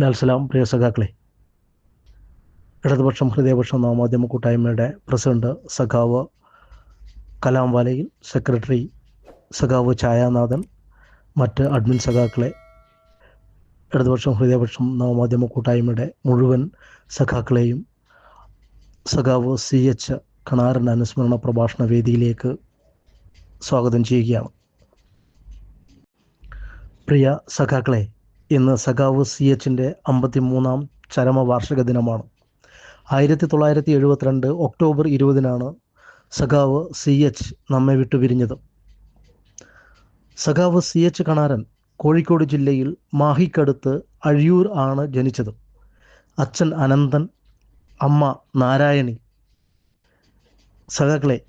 ലാൽ സലാം പ്രിയ സഖാക്കളെ. ഇടതുപക്ഷം ഹൃദയപക്ഷം നവമാധ്യമ കൂട്ടായ്മയുടെ പ്രസിഡന്റ് സഖാവ് കലാംവാലയിൽ സെക്രട്ടറി സഖാവ് ഛായാനാഥൻ മറ്റ് അഡ്മിൻ സഖാക്കളെ. ഇടതുപക്ഷം ഹൃദയപക്ഷം നവമാധ്യമ കൂട്ടായ്മയുടെ മുഴുവൻ സഖാക്കളെയും സഖാവ് സി എച്ച് കണാറിന്റെ അനുസ്മരണ പ്രഭാഷണ വേദിയിലേക്ക് സ്വാഗതം ചെയ്യുകയാണ്. പ്രിയ സഖാക്കളെ ഇന്ന് സഖാവ് സി എച്ചിന്റെ അമ്പത്തി മൂന്നാം ചരമവാർഷിക ദിനമാണ്. ആയിരത്തി തൊള്ളായിരത്തി എഴുപത്തിരണ്ട് ഒക്ടോബർ ഇരുപതിനാണ് സഖാവ് സി എച്ച് നമ്മെ വിട്ടുപിരിഞ്ഞത് സഖാവ് സി എച്ച് കണാരൻ കോഴിക്കോട് ജില്ലയിൽ മാഹിക്കടുത്ത് അഴിയൂർ ആണ് ജനിച്ചത്. അച്ഛൻ അനന്തൻ അമ്മ നാരായണി. സഖാക്കളെ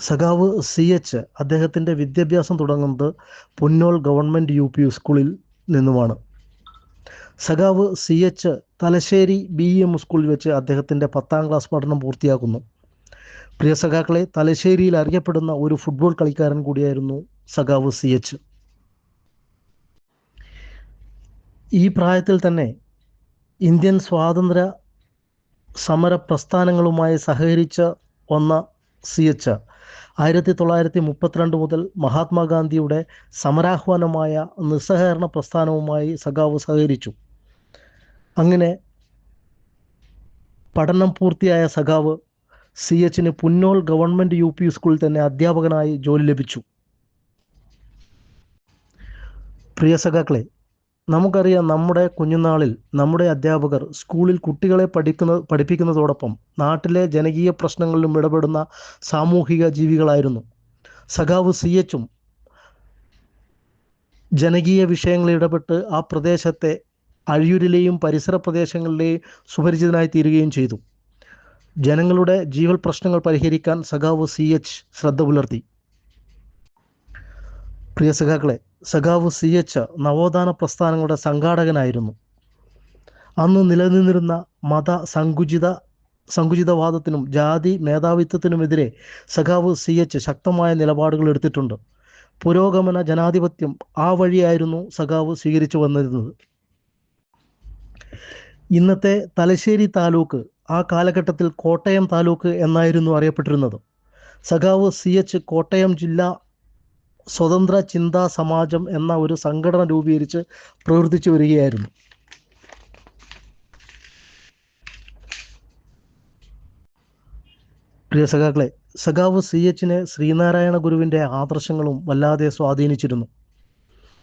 സഖാവ് സി എച്ച് അദ്ദേഹത്തിന്റെ വിദ്യാഭ്യാസം തുടങ്ങുന്നത് പുന്നോൾ ഗവൺമെന്റ് യു പി സ്കൂളിൽ നിന്നുമാണ്. സഖാവ് C H Thalassery B M സ്കൂളിൽ വെച്ച് അദ്ദേഹത്തിന്റെ പത്താം ക്ലാസ് പഠനം പൂർത്തിയാക്കുന്നു. പ്രിയ സഖാക്കളെ തലശ്ശേരിയിൽ അറിയപ്പെടുന്ന ഒരു ഫുട്ബോൾ കളിക്കാരൻ കൂടിയായിരുന്നു സഖാവ് സി എച്ച്. ഈ പ്രായത്തിൽ തന്നെ ഇന്ത്യൻ സ്വാതന്ത്ര്യ സമര പ്രസ്ഥാനങ്ങളുമായി സഹകരിച്ച വന്ന സി എച്ച് ആയിരത്തി തൊള്ളായിരത്തി മുപ്പത്തിരണ്ട് മുതൽ മഹാത്മാഗാന്ധിയുടെ സമരാഹ്വാനമായ നിസ്സഹകരണ പ്രസ്ഥാനവുമായി സഖാവ് സഹകരിച്ചു. അങ്ങനെ പഠനം പൂർത്തിയായ സഖാവ് സി എച്ചിന് പുന്നോൾ ഗവൺമെന്റ് യു പി സ്കൂളിൽ തന്നെ അധ്യാപകനായി ജോലി ലഭിച്ചു. പ്രിയ സഖാക്കളെ നമുക്കറിയാം നമ്മുടെ കുഞ്ഞുനാളിൽ നമ്മുടെ അധ്യാപകർ സ്കൂളിൽ കുട്ടികളെ പഠിക്കുന്ന പഠിപ്പിക്കുന്നതോടൊപ്പം നാട്ടിലെ ജനകീയ പ്രശ്നങ്ങളിലും ഇടപെടുന്ന സാമൂഹിക ജീവികളായിരുന്നു. സഖാവ് സി എച്ചും ജനകീയ വിഷയങ്ങളിൽ ഇടപെട്ട് ആ പ്രദേശത്തെ അഴിയൂരിലെയും പരിസര പ്രദേശങ്ങളിലെയും സുപരിചിതനായി തീരുകയും ചെയ്തു. ജനങ്ങളുടെ ജീവൽ പ്രശ്നങ്ങൾ പരിഹരിക്കാൻ സഖാവ് സി എച്ച് ശ്രദ്ധ പുലർത്തി. പ്രിയ സഖാക്കളെ സഖാവ് സി എച്ച് നവോത്ഥാന പ്രസ്ഥാനങ്ങളുടെ സംഘാടകനായിരുന്നു. അന്ന് നിലനിന്നിരുന്ന മത സങ്കുചിത സങ്കുചിതവാദത്തിനും ജാതി മേധാവിത്വത്തിനുമെതിരെ സഖാവ് സി എച്ച് ശക്തമായ നിലപാടുകൾ എടുത്തിട്ടുണ്ട്. പുരോഗമന ജനാധിപത്യം ആ വഴിയായിരുന്നു സഖാവ് സ്വീകരിച്ചു വന്നിരുന്നത്. ഇന്നത്തെ തലശ്ശേരി താലൂക്ക് ആ കാലഘട്ടത്തിൽ കോട്ടയം താലൂക്ക് എന്നായിരുന്നു അറിയപ്പെട്ടിരുന്നത്. സഖാവ് സി എച്ച് കോട്ടയം ജില്ലാ സ്വതന്ത്ര ചിന്താ സമാജം എന്ന ഒരു സംഘടന രൂപീകരിച്ച് പ്രവർത്തിച്ചു വരികയായിരുന്നു. പ്രിയ സഖാക്കളെ സഖാവ് സി എച്ചിനെ ശ്രീനാരായണ ഗുരുവിന്റെ ആദർശങ്ങളും വല്ലാതെ സ്വാധീനിച്ചിരുന്നു.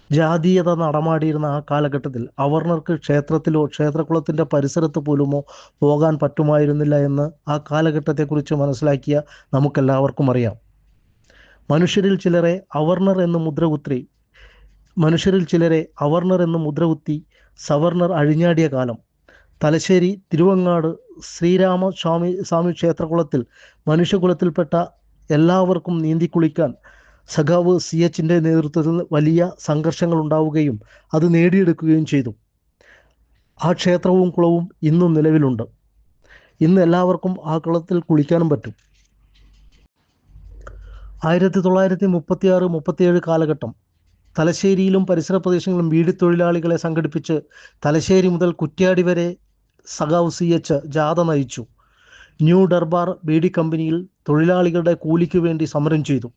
ജാതീയത നടമാടിയിരുന്ന ആ കാലഘട്ടത്തിൽ അവർണർക്ക് ക്ഷേത്രത്തിലോ ക്ഷേത്രകുളത്തിന്റെ പരിസരത്ത് പോലുമോ പോകാൻ പറ്റുമായിരുന്നില്ല എന്ന് ആ കാലഘട്ടത്തെക്കുറിച്ച് മനസ്സിലാക്കിയ നമുക്കെല്ലാവർക്കും അറിയാം. മനുഷ്യരിൽ ചിലരെ അവർണർ എന്ന് മുദ്രകുത്തി മനുഷ്യരിൽ ചിലരെ അവർണർ എന്ന് മുദ്രകുത്തി സവർണർ അഴിഞ്ഞാടിയ കാലം. തലശ്ശേരി തിരുവങ്ങാട് ശ്രീരാമ സ്വാമി സ്വാമി ക്ഷേത്രകുളത്തിൽ മനുഷ്യകുലത്തിൽപ്പെട്ട എല്ലാവർക്കും നീന്തിക്കുളിക്കാൻ സഖാവ് സി എച്ചിന്റെ നേതൃത്വത്തിൽ വലിയ സംഘർഷങ്ങൾ ഉണ്ടാവുകയും അത് നേടിയെടുക്കുകയും ചെയ്തു. ആ ക്ഷേത്രവും കുളവും ഇന്നും നിലവിലുണ്ട്. ഇന്ന് എല്ലാവർക്കും ആ കുളത്തിൽ കുളിക്കാനും പറ്റും. ആയിരത്തി തൊള്ളായിരത്തി മുപ്പത്തിയാറ് മുപ്പത്തിയേഴ് കാലഘട്ടം. തലശ്ശേരിയിലും പരിസര പ്രദേശങ്ങളിലും വീട് തൊഴിലാളികളെ സംഘടിപ്പിച്ച് തലശ്ശേരി മുതൽ കുറ്റ്യാടി വരെ സഖാവ് സി എച്ച് ജാഥ നയിച്ചു. ന്യൂ ഡർബാർ ബീഡി കമ്പനിയിൽ തൊഴിലാളികളുടെ കൂലിക്ക് വേണ്ടി സമരം ചെയ്തു.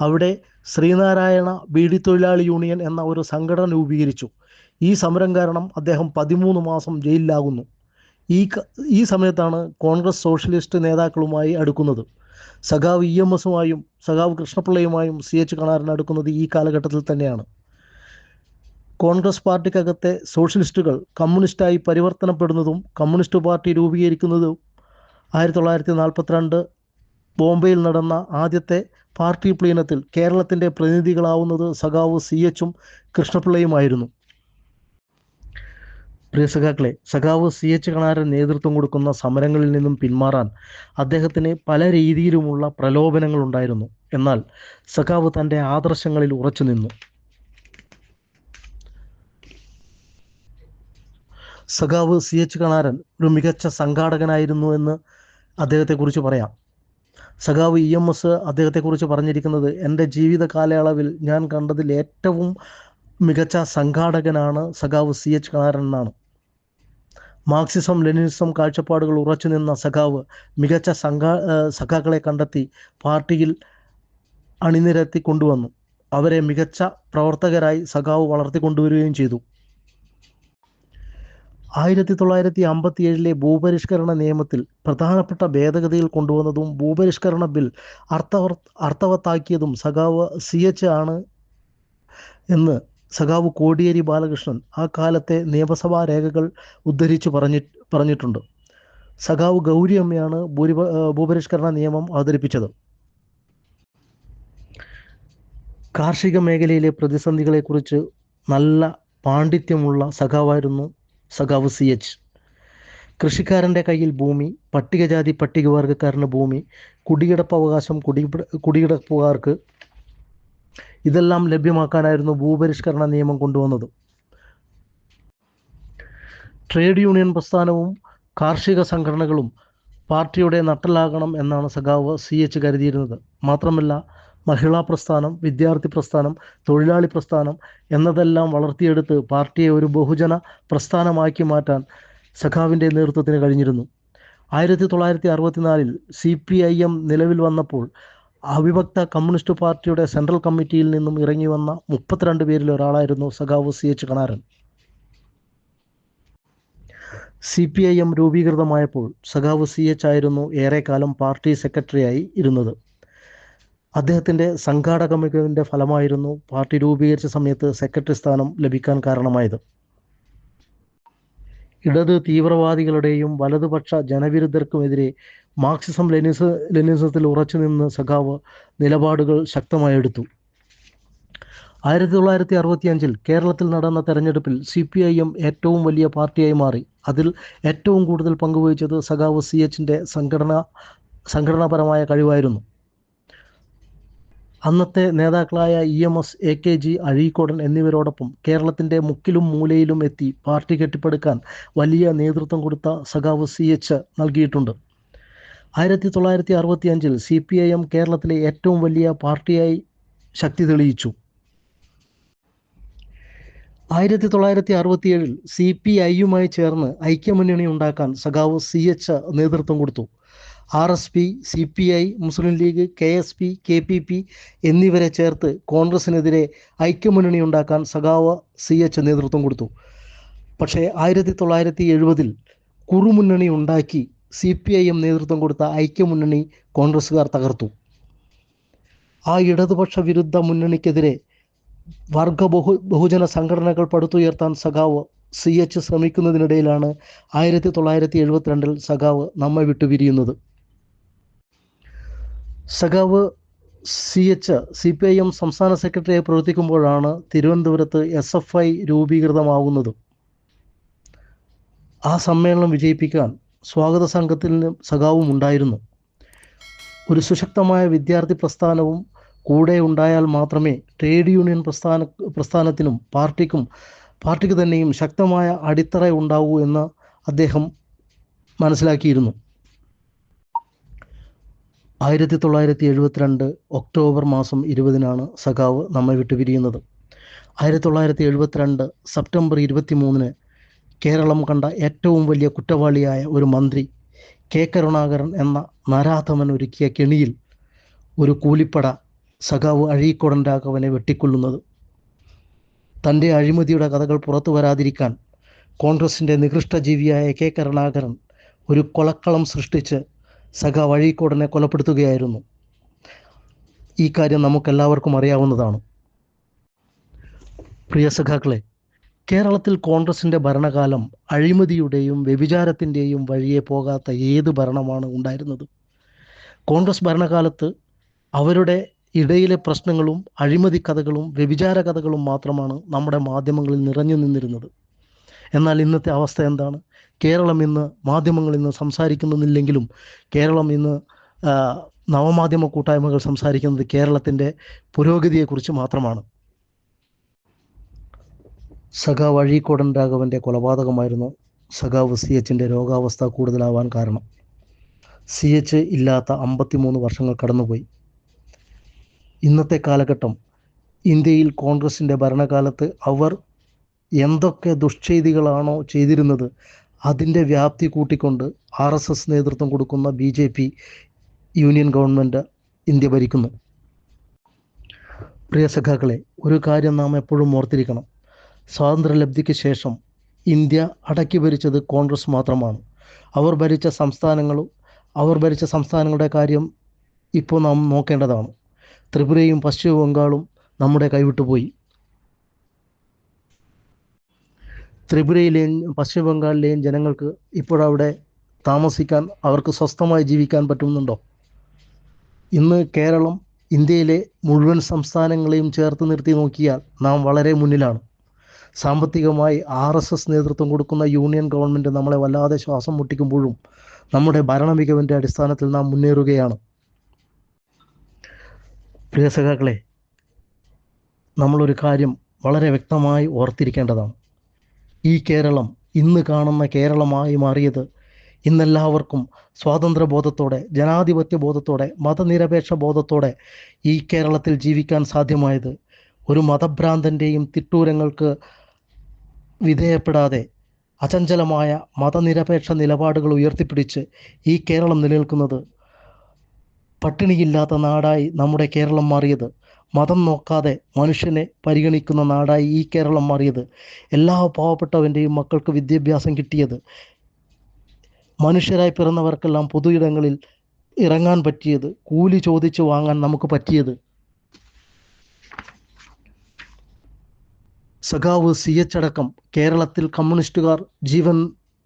അവിടെ ശ്രീനാരായണ ബീഡി തൊഴിലാളി യൂണിയൻ എന്ന ഒരു സംഘടന രൂപീകരിച്ചു. ഈ സമരം കാരണം അദ്ദേഹം പതിമൂന്ന് മാസം ജയിലിലാകുന്നു. ഈ ഈ സമയത്താണ് കോൺഗ്രസ് സോഷ്യലിസ്റ്റ് നേതാക്കളുമായി അടുക്കുന്നത്. സഖാവ് ഇ എം എസുമായും സഖാവ് കൃഷ്ണപിള്ളയുമായും സി എച്ച് കണാരൻ അടുക്കുന്നത് ഈ കാലഘട്ടത്തിൽ തന്നെയാണ്. കോൺഗ്രസ് പാർട്ടിക്കകത്തെ സോഷ്യലിസ്റ്റുകൾ കമ്മ്യൂണിസ്റ്റായി പരിവർത്തനപ്പെടുന്നതും കമ്മ്യൂണിസ്റ്റ് പാർട്ടി രൂപീകരിക്കുന്നതും ആയിരത്തി തൊള്ളായിരത്തി നാൽപ്പത്തിരണ്ട് ബോംബെയിൽ നടന്ന ആദ്യത്തെ പാർട്ടി പ്ലീനത്തിൽ കേരളത്തിന്റെ പ്രതിനിധികളാവുന്നത് സഖാവ് സി എച്ചും കൃഷ്ണപിള്ളയുമായിരുന്നു. പ്രിയ സഖാക്കളെ സഖാവ് സി എച്ച് കണാരൻ നേതൃത്വം കൊടുക്കുന്ന സമരങ്ങളിൽ നിന്നും പിന്മാറാൻ അദ്ദേഹത്തിന് പല രീതിയിലുമുള്ള പ്രലോഭനങ്ങൾ ഉണ്ടായിരുന്നു. എന്നാൽ സഖാവ് തന്റെ ആദർശങ്ങളിൽ ഉറച്ചു നിന്നു. സഖാവ് സി എച്ച് കണാരൻ ഒരു മികച്ച സംഘാടകനായിരുന്നു എന്ന് അദ്ദേഹത്തെക്കുറിച്ച് പറയാം. സഖാവ് ഇ എം എസ് അദ്ദേഹത്തെക്കുറിച്ച് പറഞ്ഞിരിക്കുന്നത് എന്റെ ജീവിത കാലയളവിൽ ഞാൻ കണ്ടതിൽ ഏറ്റവും മികച്ച സംഘാടകനാണ് സഖാവ് സി എച്ച് കണാരൻ എന്നാണ്. മാർക്സിസം ലെനിനിസം കാഴ്ചപ്പാടുകൾ ഉറച്ചു നിന്ന സഖാവ് മികച്ച സംഘാ സഖാക്കളെ കണ്ടെത്തി പാർട്ടിയിൽ അണിനിരത്തി കൊണ്ടുവന്നു. അവരെ മികച്ച പ്രവർത്തകരായി സഖാവ് വളർത്തിക്കൊണ്ടുവരികയും ചെയ്തു. ആയിരത്തി തൊള്ളായിരത്തി അമ്പത്തി ഏഴിലെ ഭൂപരിഷ്കരണ നിയമത്തിൽ പ്രധാനപ്പെട്ട ഭേദഗതികൾ കൊണ്ടുവന്നതും ഭൂപരിഷ്കരണ ബിൽ അർത്ഥവർ അർത്ഥവത്താക്കിയതും സഖാവ് സി എച്ച് ആണ് എന്ന് സഖാവ് കോടിയേരി ബാലകൃഷ്ണൻ ആ കാലത്തെ നിയമസഭാ രേഖകൾ ഉദ്ധരിച്ച് പറഞ്ഞി പറഞ്ഞിട്ടുണ്ട്. സഖാവ് ഗൗരിയമ്മയാണ് ഭൂരിപ ഭൂപരിഷ്കരണ നിയമം അവതരിപ്പിച്ചത്. കാർഷിക മേഖലയിലെ പ്രതിസന്ധികളെക്കുറിച്ച് നല്ല പാണ്ഡിത്യമുള്ള സഖാവായിരുന്നു സഖാവ് സി എച്ച്. കൃഷിക്കാരന്റെ കയ്യിൽ ഭൂമി പട്ടികജാതി പട്ടികവർഗക്കാരന് ഭൂമി കുടികിടപ്പ് അവകാശം കുടി കുടികിടപ്പുകാർക്ക് ഇതെല്ലാം ലഭ്യമാക്കാനായിരുന്നു ഭൂപരിഷ്കരണ നിയമം കൊണ്ടുവന്നത്. ട്രേഡ് യൂണിയൻ പ്രസ്ഥാനവും കാർഷിക സംഘടനകളും പാർട്ടിയുടെ നട്ടലാകണം എന്നാണ് സഖാവ് സി എച്ച് കരുതിയിരുന്നത്. മാത്രമല്ല മഹിളാ പ്രസ്ഥാനം വിദ്യാർത്ഥി പ്രസ്ഥാനം തൊഴിലാളി പ്രസ്ഥാനം എന്നതെല്ലാം വളർത്തിയെടുത്ത് പാർട്ടിയെ ഒരു ബഹുജന പ്രസ്ഥാനമാക്കി മാറ്റാൻ സഖാവിന്റെ നേതൃത്വത്തിന് കഴിഞ്ഞിരുന്നു. ആയിരത്തി തൊള്ളായിരത്തി അറുപത്തിനാലിൽ സി പി ഐ എം നിലവിൽ വന്നപ്പോൾ അവിഭക്ത കമ്മ്യൂണിസ്റ്റ് പാർട്ടിയുടെ സെൻട്രൽ കമ്മിറ്റിയിൽ നിന്നും ഇറങ്ങി വന്ന മുപ്പത്തിരണ്ട് പേരിൽ ഒരാളായിരുന്നു സഖാവ് C H Kanaran. C P I M രൂപീകൃതമായപ്പോൾ സഖാവ് സി എച്ച് ആയിരുന്നു ഏറെക്കാലം പാർട്ടി സെക്രട്ടറിയായി ഇരുന്നത്. അദ്ദേഹത്തിന്റെ സംഘാടക ഫലമായിരുന്നു പാർട്ടി രൂപീകരിച്ച സമയത്ത് സെക്രട്ടറി സ്ഥാനം ലഭിക്കാൻ കാരണമായത്. ഇടത് തീവ്രവാദികളുടെയും വലതുപക്ഷ ജനവിരുദ്ധർക്കുമെതിരെ മാർക്സിസം ലെനിസ ലെനിസത്തിൽ ഉറച്ചു നിന്ന് സഖാവ് നിലപാടുകൾ ശക്തമായി എടുത്തു. ആയിരത്തി തൊള്ളായിരത്തി അറുപത്തി അഞ്ചിൽ കേരളത്തിൽ നടന്ന തെരഞ്ഞെടുപ്പിൽ സി പി ഐ എം ഏറ്റവും വലിയ പാർട്ടിയായി മാറി. അതിൽ ഏറ്റവും കൂടുതൽ പങ്കുവഹിച്ചത് സഖാവ് സി എച്ചിന്റെ സംഘടന സംഘടനാപരമായ കഴിവായിരുന്നു. അന്നത്തെ നേതാക്കളായ E M S A K G Azhikodan എന്നിവരോടൊപ്പം കേരളത്തിന്റെ മുക്കിലും മൂലയിലും എത്തി പാർട്ടി കെട്ടിപ്പടുക്കാൻ വലിയ നേതൃത്വം കൊടുത്ത സഖാവ് സി എച്ച് നൽകിയിട്ടുണ്ട്. ആയിരത്തി തൊള്ളായിരത്തി അറുപത്തി അഞ്ചിൽ സി പി ഐ എം കേരളത്തിലെ ഏറ്റവും വലിയ പാർട്ടിയായി ശക്തി തെളിയിച്ചു. ആയിരത്തി തൊള്ളായിരത്തി അറുപത്തിയേഴിൽ സി പി ഐയുമായി ചേർന്ന് ഐക്യമുന്നണി ഉണ്ടാക്കാൻ സഖാവ് സി എച്ച് നേതൃത്വം കൊടുത്തു. R S P C P I Muslim league K S P K P P എന്നിവരെ ചേർത്ത് കോൺഗ്രസിനെതിരെ ഐക്യമുന്നണി ഉണ്ടാക്കാൻ സഖാവ് സി എച്ച് നേതൃത്വം കൊടുത്തു. പക്ഷേ ആയിരത്തി തൊള്ളായിരത്തി എഴുപതിൽ കുറുമുന്നണി ഉണ്ടാക്കി സി പി ഐ എം നേതൃത്വം കൊടുത്ത ഐക്യമുന്നണി കോൺഗ്രസ്സുകാർ തകർത്തു. ആ ഇടതുപക്ഷ വിരുദ്ധ മുന്നണിക്കെതിരെ വർഗ ബഹു ബഹുജന സംഘടനകൾ പടുത്തുയർത്താൻ സഖാവ് സി എച്ച് ശ്രമിക്കുന്നതിനിടയിലാണ് ആയിരത്തി തൊള്ളായിരത്തി എഴുപത്തിരണ്ടിൽ സഖാവ് നമ്മെ വിട്ടുപിരിയുന്നത്. സഖാവ് C H C P I M സംസ്ഥാന സെക്രട്ടറിയായി പ്രവർത്തിക്കുമ്പോഴാണ് തിരുവനന്തപുരത്ത് എസ് എഫ് ഐ രൂപീകൃതമാകുന്നത്. ആ സമ്മേളനം വിജയിപ്പിക്കാൻ സ്വാഗത സംഘത്തിൽ സഖാവും ഉണ്ടായിരുന്നു. ഒരു സുശക്തമായ വിദ്യാർത്ഥി പ്രസ്ഥാനവും കൂടെ ഉണ്ടായാൽ മാത്രമേ ട്രേഡ് യൂണിയൻ പ്രസ്ഥാന പ്രസ്ഥാനത്തിനും പാർട്ടിക്കും പാർട്ടിക്ക് തന്നെയും ശക്തമായ അടിത്തറ ഉണ്ടാവൂ എന്ന് അദ്ദേഹം മനസ്സിലാക്കിയിരുന്നു. ആയിരത്തി തൊള്ളായിരത്തി എഴുപത്തിരണ്ട് ഒക്ടോബർ മാസം ഇരുപതിനാണ് സഖാവ് നമ്മെ വിട്ടുപിരിയുന്നത് ആയിരത്തി തൊള്ളായിരത്തി എഴുപത്തിരണ്ട് സെപ്റ്റംബർ ഇരുപത്തി മൂന്നിന് കേരളം കണ്ട ഏറ്റവും വലിയ കുറ്റവാളിയായ ഒരു മന്ത്രി കെ കരുണാകരൻ എന്ന നരാധമൻ ഒരുക്കിയ കെണിയിൽ ഒരു കൂലിപ്പട സഖാവ് അഴീക്കോടൻ രാഘവനെ വെട്ടിക്കൊള്ളുന്നത് തന്റെ അഴിമതിയുടെ കഥകൾ പുറത്തു വരാതിരിക്കാൻ കോൺഗ്രസിന്റെ നികൃഷ്ടജീവിയായ കെ കരുണാകരൻ ഒരു കൊലക്കളം സൃഷ്ടിച്ച് സഖാവ് വഴിക്കോടനെ കൊലപ്പെടുത്തുകയായിരുന്നു. ഈ കാര്യം നമുക്കെല്ലാവർക്കും അറിയാവുന്നതാണ്. പ്രിയ സഖാക്കളെ കേരളത്തിൽ കോൺഗ്രസിന്റെ ഭരണകാലം അഴിമതിയുടെയും വ്യഭിചാരത്തിന്റെയും വഴിയെ പോകാത്ത ഏത് ഭരണമാണ് ഉണ്ടായിരുന്നത്? കോൺഗ്രസ് ഭരണകാലത്ത് അവരുടെ ഇടയിലെ പ്രശ്നങ്ങളും അഴിമതി കഥകളും വ്യഭിചാര കഥകളും മാത്രമാണ് നമ്മുടെ മാധ്യമങ്ങളിൽ നിറഞ്ഞു നിന്നിരുന്നത്. എന്നാൽ ഇന്നത്തെ അവസ്ഥ എന്താണ്? കേരളം ഇന്ന് മാധ്യമങ്ങൾ ഇന്ന് സംസാരിക്കുന്നില്ലെങ്കിലും കേരളം ഇന്ന് നവമാധ്യമ കൂട്ടായ്മകൾ സംസാരിക്കുന്നത് കേരളത്തിന്റെ പുരോഗതിയെക്കുറിച്ച് മാത്രമാണ്. സഖാവ് അഴീക്കോടൻ രാഘവന്റെ കൊലപാതകമായിരുന്നു സഖാവ് സി എച്ചിന്റെ രോഗാവസ്ഥ കൂടുതലാവാൻ കാരണം. സി എച്ച് ഇല്ലാത്ത അമ്പത്തിമൂന്ന് വർഷങ്ങൾ കടന്നുപോയി. ഇന്നത്തെ കാലഘട്ടം ഇന്ത്യയിൽ കോൺഗ്രസിന്റെ ഭരണകാലത്ത് അവർ എന്തൊക്കെ ദുഷ്ചെയ്തികളാണോ ചെയ്തിരുന്നത് അതിന്റെ വ്യാപ്തി കൂട്ടിക്കൊണ്ട് ആർ എസ് എസ് നേതൃത്വം കൊടുക്കുന്ന B J P union government India ഭരിക്കുന്നു. പ്രിയ സഖാക്കളെ ഒരു കാര്യം നാം എപ്പോഴും ഓർത്തിരിക്കണം. സ്വാതന്ത്ര്യലബ്ധിക്ക് ശേഷം ഇന്ത്യ അടക്കി ഭരിച്ചത് കോൺഗ്രസ് മാത്രമാണ്. അവർ ഭരിച്ച സംസ്ഥാനങ്ങളും അവർ ഭരിച്ച സംസ്ഥാനങ്ങളുടെ കാര്യം ഇപ്പോൾ നാം നോക്കേണ്ടതാണ്. ത്രിപുരയും പശ്ചിമ ബംഗാളും നമ്മുടെ കൈവിട്ടു ത്രിപുരയിലെയും പശ്ചിമ ബംഗാളിലെയും ജനങ്ങൾക്ക് ഇപ്പോഴവിടെ താമസിക്കാൻ അവർക്ക് സ്വസ്ഥമായി ജീവിക്കാൻ പറ്റുന്നുണ്ടോ? ഇന്ന് കേരളം ഇന്ത്യയിലെ മുഴുവൻ സംസ്ഥാനങ്ങളെയും ചേർത്ത് നിർത്തി നോക്കിയാൽ നാം വളരെ മുന്നിലാണ്. സാമ്പത്തികമായി ആർ എസ് എസ് നേതൃത്വം കൊടുക്കുന്ന യൂണിയൻ ഗവൺമെന്റ് നമ്മളെ വല്ലാതെ ശ്വാസം മുട്ടിക്കുമ്പോഴും നമ്മുടെ ഭരണ മികവിന്റെ അടിസ്ഥാനത്തിൽ നാം മുന്നേറുകയാണ്. പ്രിയ സഖാക്കളെ നമ്മളൊരു കാര്യം വളരെ വ്യക്തമായി ഓർത്തിരിക്കേണ്ടതാണ്. ഈ കേരളം ഇന്ന് കാണുന്ന കേരളമായി മാറിയത് ഇന്നെല്ലാവർക്കും സ്വാതന്ത്ര്യബോധത്തോടെ ജനാധിപത്യ ബോധത്തോടെ മതനിരപേക്ഷ ബോധത്തോടെ ഈ കേരളത്തിൽ ജീവിക്കാൻ സാധ്യമായത് ഒരു മതഭ്രാന്തന്റെയും തിട്ടൂരങ്ങൾക്ക് വിധേയപ്പെടാതെ അചഞ്ചലമായ മതനിരപേക്ഷ നിലപാടുകൾ ഉയർത്തിപ്പിടിച്ച് ഈ കേരളം നിലനിൽക്കുന്നത് പട്ടിണിയില്ലാത്ത നാടായി നമ്മുടെ കേരളം മാറിയത് മതം നോക്കാതെ മനുഷ്യനെ പരിഗണിക്കുന്ന നാടായി ഈ കേരളം മാറിയത്. എല്ലാ പാവപ്പെട്ടവന്റെയും മക്കൾക്ക് വിദ്യാഭ്യാസം കിട്ടിയത്. മനുഷ്യരായി പിറന്നവർക്കെല്ലാം പൊതു ഇടങ്ങളിൽ ഇറങ്ങാൻ പറ്റിയത് കൂലി ചോദിച്ച് വാങ്ങാൻ നമുക്ക് പറ്റിയത്. സഖാവ് സി എച്ച് അടക്കം കേരളത്തിൽ കമ്മ്യൂണിസ്റ്റുകാർ ജീവൻ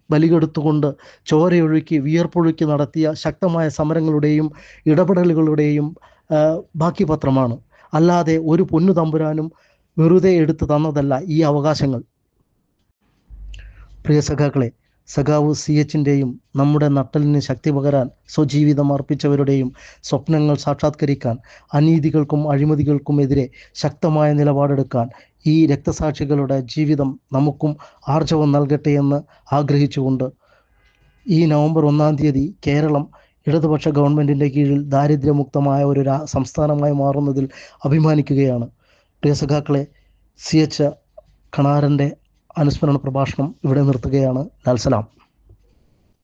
ബലികെടുത്തുകൊണ്ട് ചോരയൊഴുക്കി വിയർപ്പൊഴുക്കി നടത്തിയ ശക്തമായ സമരങ്ങളുടെയും ഇടപെടലുകളുടെയും ബാക്കി പത്രമാണ് അല്ലാതെ ഒരു പൊന്നു തമ്പുരാനും വെറുതെ എടുത്തു തന്നതല്ല ഈ അവകാശങ്ങൾ. പ്രിയ സഖാക്കളെ സഖാവ് സി എച്ചിന്റെയും നമ്മുടെ നട്ടലിന് ശക്തി പകരാൻ സ്വജീവിതം അർപ്പിച്ചവരുടെയും സ്വപ്നങ്ങൾ സാക്ഷാത്കരിക്കാൻ അനീതികൾക്കും അഴിമതികൾക്കും എതിരെ ശക്തമായ നിലപാടെടുക്കാൻ ഈ രക്തസാക്ഷികളുടെ ജീവിതം നമുക്കും ആർജവം നൽകട്ടെ എന്ന് ആഗ്രഹിച്ചുകൊണ്ട് ഈ നവംബർ ഒന്നാം തീയതി കേരളം ഇടതുപക്ഷ ഗവൺമെന്റിന്റെ കീഴിൽ ദാരിദ്ര്യമുക്തമായ ഒരു സംസ്ഥാനമായി മാറുന്നതിൽ അഭിമാനിക്കുകയാണ്. പ്രിയ സഖാക്കളെ സി എച്ച് കണാരന്റെ അനുസ്മരണ പ്രഭാഷണം ഇവിടെ നിർത്തുകയാണ്. ലാൽസലാം